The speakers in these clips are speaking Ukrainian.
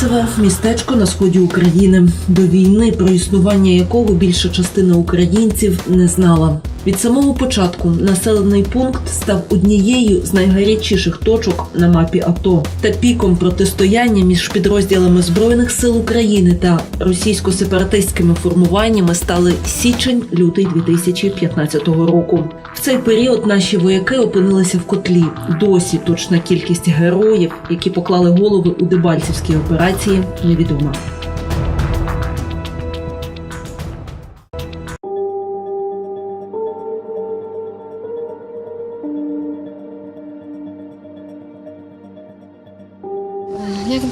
Дебальцеве містечко на сході України. До війни, про існування якого більша частина українців не знала. Від самого початку населений пункт став однією з найгарячіших точок на мапі АТО та піком протистояння між підрозділами збройних сил України та російсько-сепаратистськими формуваннями стали січень-лютий 2015 року. В цей період наші вояки опинилися в котлі. Досі точна кількість героїв, які поклали голови у Дебальцівській операції, невідома.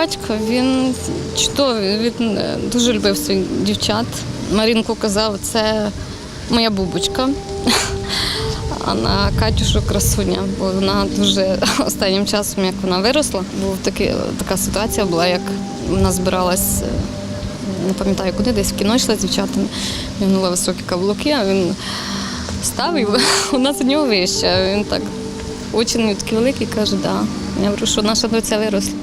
Батько, він чудовий, він е, дуже любив своїх дівчат. Марінку казав, це моя бубочка. А на Катюшу красуня, бо вона дуже останнім часом, як вона виросла, був таки, така ситуація була, як вона збиралась, е, не пам'ятаю куди, десь в кіно йшла з дівчатами. Він високі каблуки, а він став і вона за нього вища. Він так, очі такі великі, каже, да. Я говорю, що наша доця виросла.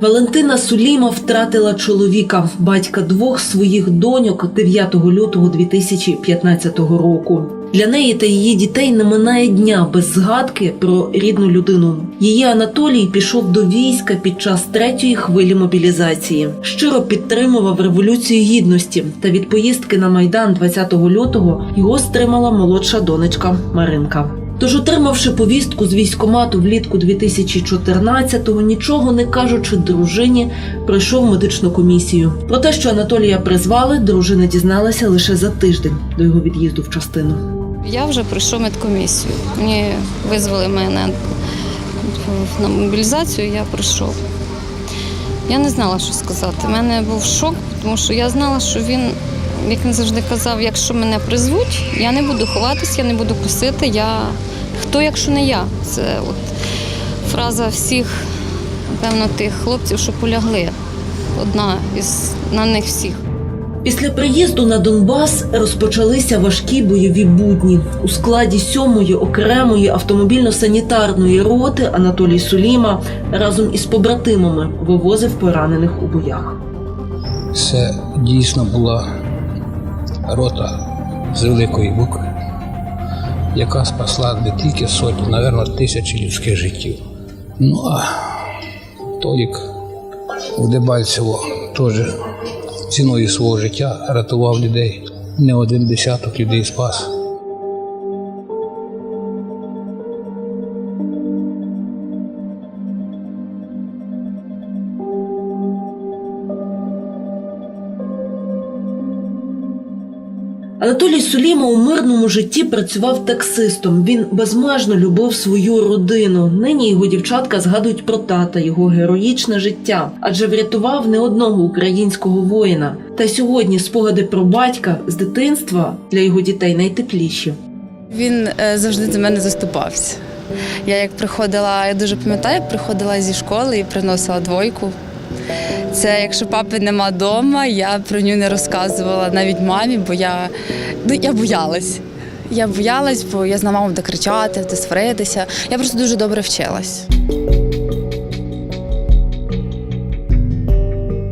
Валентина Суліма втратила чоловіка, батька двох своїх доньок 9 лютого 2015 року. Для неї та її дітей не минає дня без згадки про рідну людину. Її Анатолій пішов до війська під час третьої хвилі мобілізації. Щиро підтримував революцію гідності. Та від поїздки на майдан 20 лютого його стримала молодша донечка Маринка. Тож, отримавши повістку з військкомату влітку 2014-го, нічого не кажучи дружині, пройшов медичну комісію. Про те, що Анатолія призвали, дружина дізналася лише за тиждень до його від'їзду в частину. Я вже пройшов медкомісію. Мені визвали мене на мобілізацію, я пройшов. Я не знала, що сказати. У мене був шок, тому що я знала, що він, як він завжди казав, якщо мене призвуть, я не буду ховатися, я не буду косити. Я хто, якщо не я? Це от фраза всіх, напевно, тих хлопців, що полягли. Одна із на них всіх. Після приїзду на Донбас розпочалися важкі бойові будні. У складі 7-ї окремої автомобільно-санітарної роти Анатолій Суліма разом із побратимами вивозив поранених у боях. Це дійсно була рота з великої букви, яка спасла не тільки сотні, мабуть, тисячі людських життів. Ну а Толік в Дебальцево теж ціною свого життя рятував людей. Не один десяток людей спас. Анатолій Суліма у мирному житті працював таксистом. Він безмежно любив свою родину. Нині його дівчатка згадують про тата, його героїчне життя, адже врятував не одного українського воїна. Та сьогодні спогади про батька з дитинства для його дітей найтепліші. Він е, завжди за мене заступався. Я як приходила, я дуже пам'ятаю, приходила зі школи і приносила двойку. Це якщо папи нема вдома, я про нього не розказувала навіть мамі, бо я, ну, я боялась. Я боялась, бо я знала, мама буде кричати, буде сваритися. Я просто дуже добре вчилась.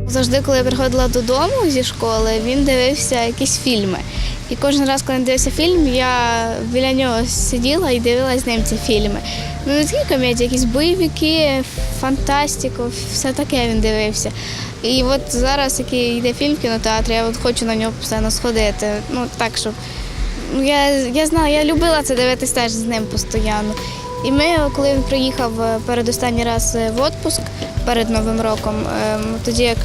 Завжди, коли я приходила додому зі школи, він дивився якісь фільми. І кожен раз, коли він дивився фільм, я біля нього сиділа і дивилась з ним ці фільми. Ну, не такі комедії, якісь бойовики, фантастику, все таке він дивився. І от зараз, який йде фільм в кінотеатрі, я от хочу на нього постійно сходити. Ну так, щоб ну, я, я знала, я любила це дивитись теж з ним постійно. І ми, коли він приїхав е, передостанній раз е, в отпуск перед Новим роком, ем, тоді як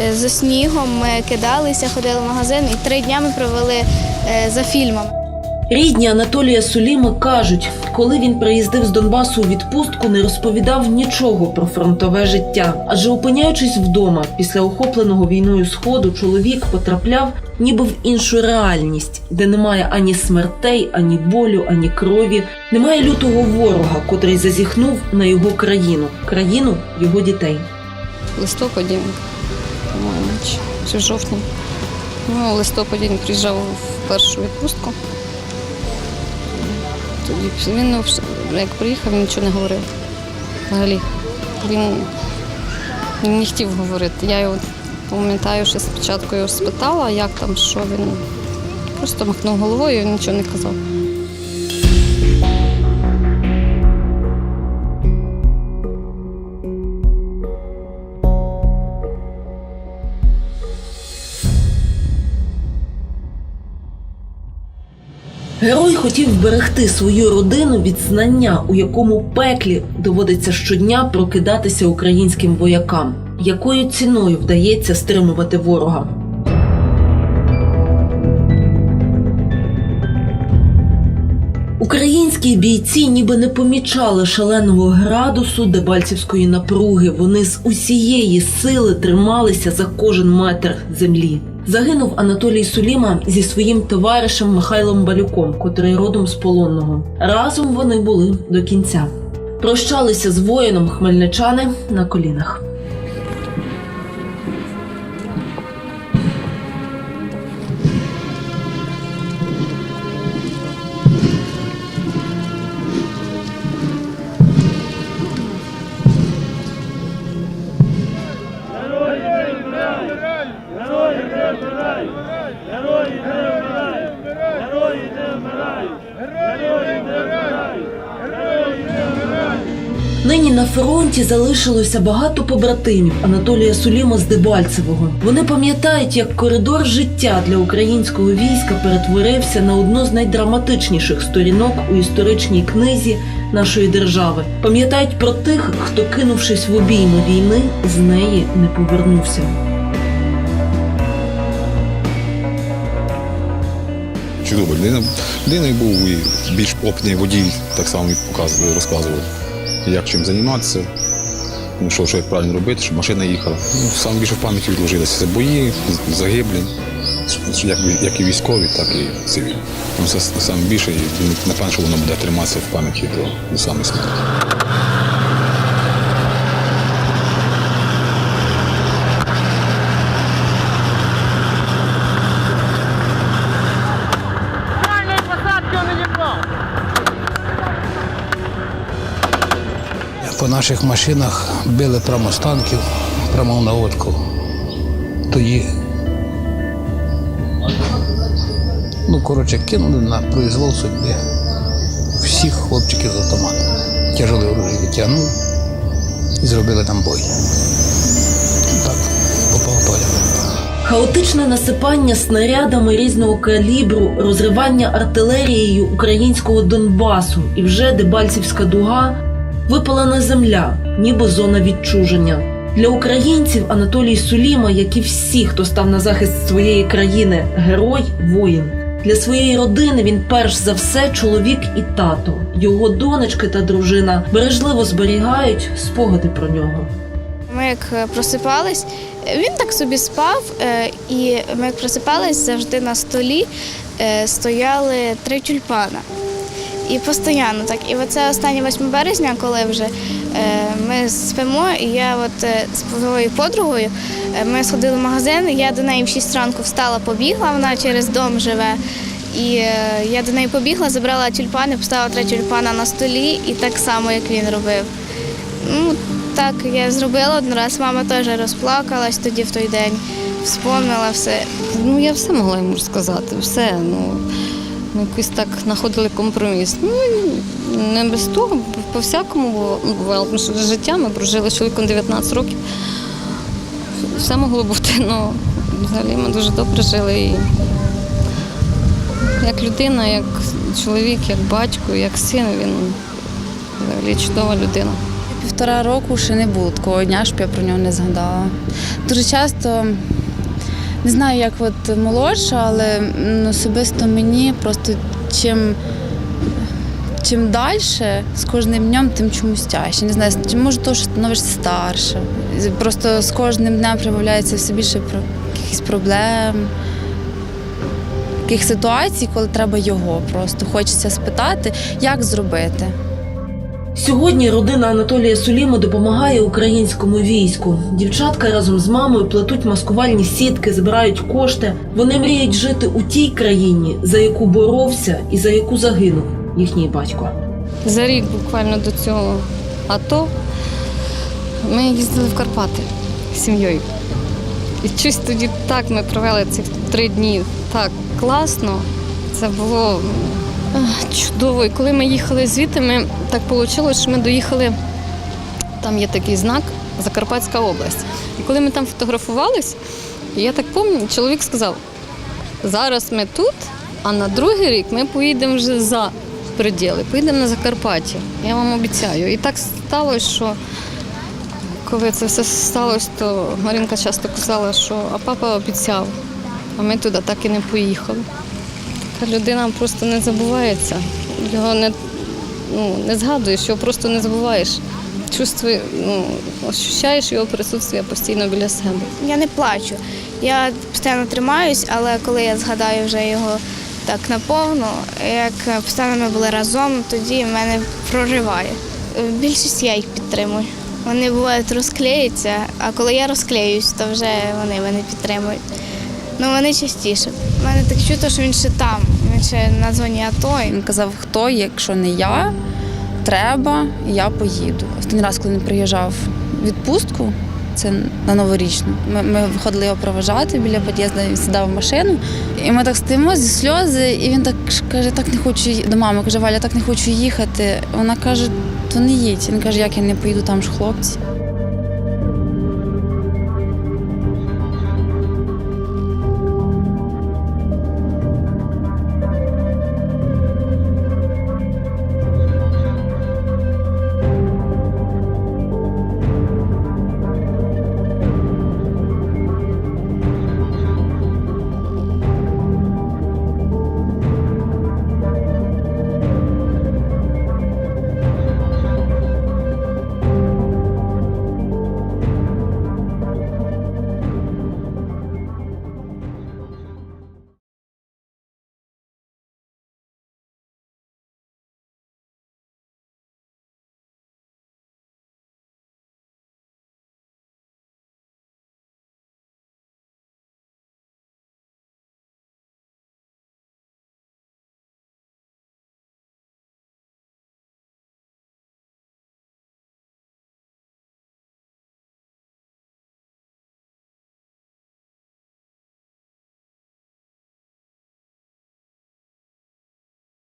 е, за снігом ми кидалися, ходили в магазин, і три дня ми провели за фільмом. Рідні Анатолія Суліми кажуть, коли він приїздив з Донбасу у відпустку, не розповідав нічого про фронтове життя. Адже опиняючись вдома після охопленого війною сходу, чоловік потрапляв ніби в іншу реальність, де немає ані смертей, ані болю, ані крові, немає лютого ворога, котрий зазіхнув на його країну, країну його дітей. Листопаді, чи- жовтні. Ну, в листопаді він приїжджав в першу відпустку. Він ну, як приїхав, він нічого не говорив. Взагалі. Він не хотів говорити. Я його пам'ятаю, що спочатку його спитала, як там, що він просто махнув головою, і нічого не казав. Герой хотів вберегти свою родину від знання, у якому пеклі доводиться щодня прокидатися українським воякам. Якою ціною вдається стримувати ворога? Українські бійці ніби не помічали шаленого градусу дебальцівської напруги. Вони з усієї сили трималися за кожен метр землі. Загинув Анатолій Суліма зі своїм товаришем Михайлом Балюком, котрий родом з полонного. Разом вони були до кінця. Прощалися з воїном хмельничани на колінах. Нині на фронті залишилося багато побратимів Анатолія Суліма з Дебальцевого. Вони пам'ятають, як коридор життя для українського війська перетворився на одну з найдраматичніших сторінок у історичній книзі нашої держави. Пам'ятають про тих, хто, кинувшись в обійми війни, з неї не повернувся. Чудова людина. Був і більш опитний водій, так само і показ- розказував, як чим займатися, ну, що, що правильно робити, щоб машина їхала. Ну, саме більше в пам'яті відложилося. Це бої, загиблі, як, як і військові, так і цивільні. Ну, Це саме більше, і напевно, що воно буде триматися в пам'яті до, до самої смерті. По наших машинах били прямо з танків, прямо в наводку. Тоді, ну, коротше, кинули на произвол судьби всіх хлопчиків з автомата. Тяжеле оружие відтягнули і зробили там бой. Так, попав Толя. Хаотичне насипання снарядами різного калібру, розривання артилерією українського Донбасу і вже Дебальцівська дуга випалена земля, ніби зона відчуження. Для українців Анатолій Суліма, як і всі, хто став на захист своєї країни, герой, воїн. Для своєї родини він перш за все чоловік і тато. Його донечки та дружина бережливо зберігають спогади про нього. Ми як е, просипались, він так собі спав, е, і ми як просипались, завжди на столі е, стояли три тюльпана. І постійно так. І оце останнє 8 березня, коли вже е, ми спимо, і я от е, з своєю подругою е, ми сходили в магазин, я до неї в 6 ранку встала, побігла, вона через дом живе. І я до неї побігла, забрала тюльпани, поставила три тюльпана на столі, і так само, як він робив. Ну, так я зробила один раз. Мама теж розплакалась тоді в той день, вспомнила все. Ну, я все могла йому сказати, все. Ну, ми якось так знаходили компроміс. Ну, не без того, по-всякому ну, бувало, тому що життя ми прожили з чоловіком 19 років. Все могло бути, ну, взагалі ми дуже добре жили. І як людина, як чоловік, як батько, як син, він взагалі чудова людина. Півтора року ще не було такого дня, щоб я про нього не згадала. Дуже часто не знаю, як от молодша, але особисто мені просто чим, чим далі, з кожним днем, тим чомусь тяжче. Не знаю, чи може то, що становишся старше. Просто з кожним днем прибавляється все більше про якихось проблем. Таких ситуацій, коли треба його просто хочеться спитати, як зробити. Сьогодні родина Анатолія Суліма допомагає українському війську. Дівчатка разом з мамою плетуть маскувальні сітки, збирають кошти. Вони мріють жити у тій країні, за яку боровся і за яку загинув їхній батько. За рік буквально до цього АТО ми їздили в Карпати з сім'єю. І щось тоді так ми провели ці три дні так класно. Це було чудово. І коли ми їхали звідти, ми так вийшло, що ми доїхали. Там є такий знак Закарпатська область. І коли ми там фотографувались, я так пам'ятаю, чоловік сказав: зараз ми тут, а на другий рік ми поїдемо вже за приділи, поїдемо на Закарпаття. Я вам обіцяю. І так сталося, що коли це все сталося, то Маринка часто казала, що а папа обіцяв, а ми туди так і не поїхали. Людина просто не забувається. Його не, ну, не згадуєш, його просто не забуваєш. Чувствує, ну, ощущаєш його присутствие постійно біля себе. Я не плачу. Я постійно тримаюсь, але коли я згадаю вже його так наповну, як постійно ми були разом, тоді мене прориває. Більшість я їх підтримую. Вони бувають розклеються, а коли я розклеюсь, то вже вони мене підтримують. Ну вони частіше. У мене так чуто, що він ще там, він ще на зоні АТО. Він казав, хто, якщо не я, треба, я поїду. Останній раз, коли він приїжджав в відпустку, це на новорічну. Ми, ми виходили його проважати біля під'їзду, він сідав в машину. І ми так стоїмо зі сльози, і він так каже, так не хочу до мами, каже, Валя, так не хочу їхати. Вона каже, то не їдь. Він каже, як я не поїду, там ж хлопці.